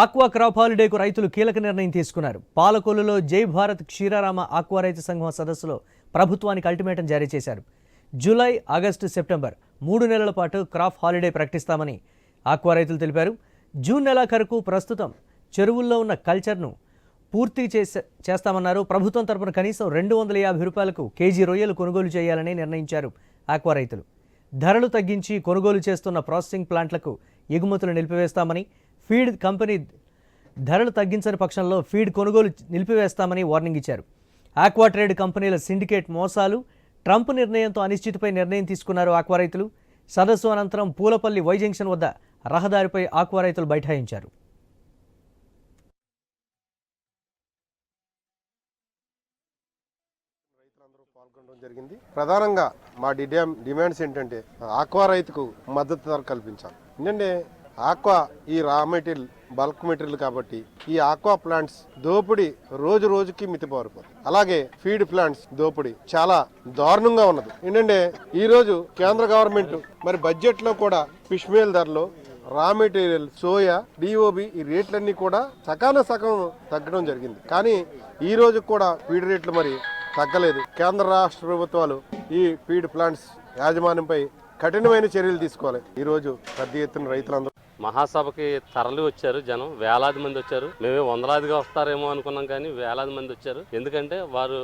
Aqua crop హాలిడేకు రైతులు కీలక నిర్ణయం తీసుకున్నారు. పాలకొల్లులో జై భారత్ క్షీరారామ ఆక్వా రైతు సంఘం సదస్సులో ప్రభుత్వానికి అల్టిమేటం జారీ చేశారు. జూలై ఆగస్టు సెప్టెంబర్ మూడు నెలల పాటు క్రాప్ హాలిడే ప్రకటిస్తామని ఆక్వా రైతులు తెలిపారు. జూన్ నెలాఖరుకు ప్రస్తుతం చెరువుల్లో ఉన్న కల్చర్ను పూర్తి చేసే చేస్తామన్నారు. ప్రభుత్వం తరపున కనీసం రెండు వందల యాభై రూపాయలకు కేజీ రొయ్యలు కొనుగోలు చేయాలని నిర్ణయించారు ఆక్వా రైతులు. ధరలు తగ్గించి కొనుగోలు చేస్తున్న ప్రాసెసింగ్ ప్లాంట్లకు ఎగుమతులు నిలిపివేస్తామని ఫీడ్ కంపెనీ ధరలు తగ్గించని పక్షంలో ఫీడ్ కొనుగోలు నిలిపివేస్తామని వార్నింగ్ ఇచ్చారు. ఆక్వా ట్రేడ్ కంపెనీల సిండికేట్ మోసాలు ట్రంప్ నిర్ణయంతో అనిశ్చితిపై నిర్ణయం తీసుకున్నారు ఆక్వా రైతులు. సదస్సు అనంతరం పూలపల్లి వై జంక్షన్ వద్ద రహదారిపై ఆక్వా రైతులు బైఠాయించారు. పాల్గొనడం జరిగింది. ప్రధానంగా మా డిమాం డిమాండ్స్ ఏంటంటే ఆక్వా రైతుకు మద్దతు ధర కల్పించాలి. ఎందుకంటే ఆక్వా ఈ రా మెటీరియల్ బల్క్ మెటీరియల్ కాబట్టి ఈ ఆక్వా ప్లాంట్స్ దోపిడీ రోజు రోజుకి మితిపారిపోతుంది అలాగే ఫీడ్ ప్లాంట్స్ దోపిడీ చాలా దారుణంగా ఉన్నది. ఏంటంటే ఈ రోజు కేంద్ర గవర్నమెంట్ మరి బడ్జెట్లో కూడా ఫిష్ మేల్ ధరలు రా మెటీరియల్ సోయా డిఓబి ఈ రేట్లన్నీ కూడా సకాన సగం తగ్గడం జరిగింది. కానీ ఈ రోజు కూడా ఫీడ్ రేట్లు మరి తగ్గలేదు. కేంద్ర రాష్ట్ర ప్రభుత్వాలు ఈ ఫీడ్ ప్లాంట్స్ యాజమాన్యంపై కఠినమైన చర్యలు తీసుకోవాలి. ఈ రోజు పెద్ద ఎత్తున రైతులందరూ మహాసభకి తరలి వచ్చారు జనం. వేలాది మంది వచ్చారు. మేమే వందలాదిగా వస్తారేమో అనుకున్నాం కానీ వేలాది మంది వచ్చారు. ఎందుకంటే వారు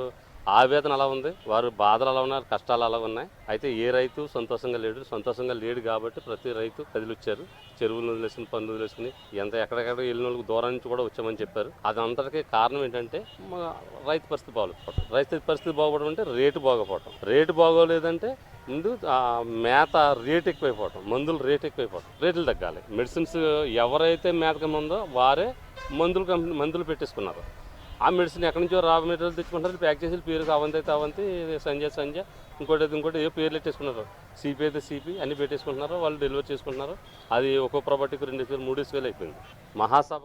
ఆవేదన అలా ఉంది. వారు బాధలు అలా ఉన్నారు కష్టాలు అలా ఉన్నాయి. అయితే ఏ రైతు సంతోషంగా లేడు? సంతోషంగా లేడు కాబట్టి ప్రతి రైతు కదిలి వచ్చారు చెరువులు వదిలేసుకుని పనులు వదిలేసుకుని ఎంత ఎక్కడెక్కడ వెళ్ళిన వాళ్ళకి దూరం నుంచి కూడా వచ్చామని చెప్పారు. అది కారణం ఏంటంటే రైతు పరిస్థితి బాగోలేకపోవడం రైతు పరిస్థితి బాగోవడం అంటే రేటు బాగోపోవడం రేటు బాగోలేదంటే ముందు మేత రేట్ ఎక్కువైపోవటం మందులు రేట్ ఎక్కువైపోవటం రేట్లు తగ్గాలి. మెడిసిన్స్ ఎవరైతే మేతకం ఉందో వారే మందులు కంపెనీ మందులు పెట్టేసుకున్నారు. ఆ మెడిసిన్ ఎక్కడి నుంచో రా మెటీరియల్ తెచ్చుకుంటారు ప్యాక్ చేసి పేరు అవంతైతే అవంతి సంజయ్ సంజయ్ ఇంకోటి అయితే ఇంకోటి ఏ పేర్లు పెట్టేసుకున్నారు. సిపి అయితే సిపి అన్ని పెట్టేసుకుంటున్నారు వాళ్ళు డెలివరీ చేసుకుంటున్నారు. అది ఒక్కో ప్రాపర్టీకి రెండు వేలు మూడు వేలు అయిపోయింది. మహాసభ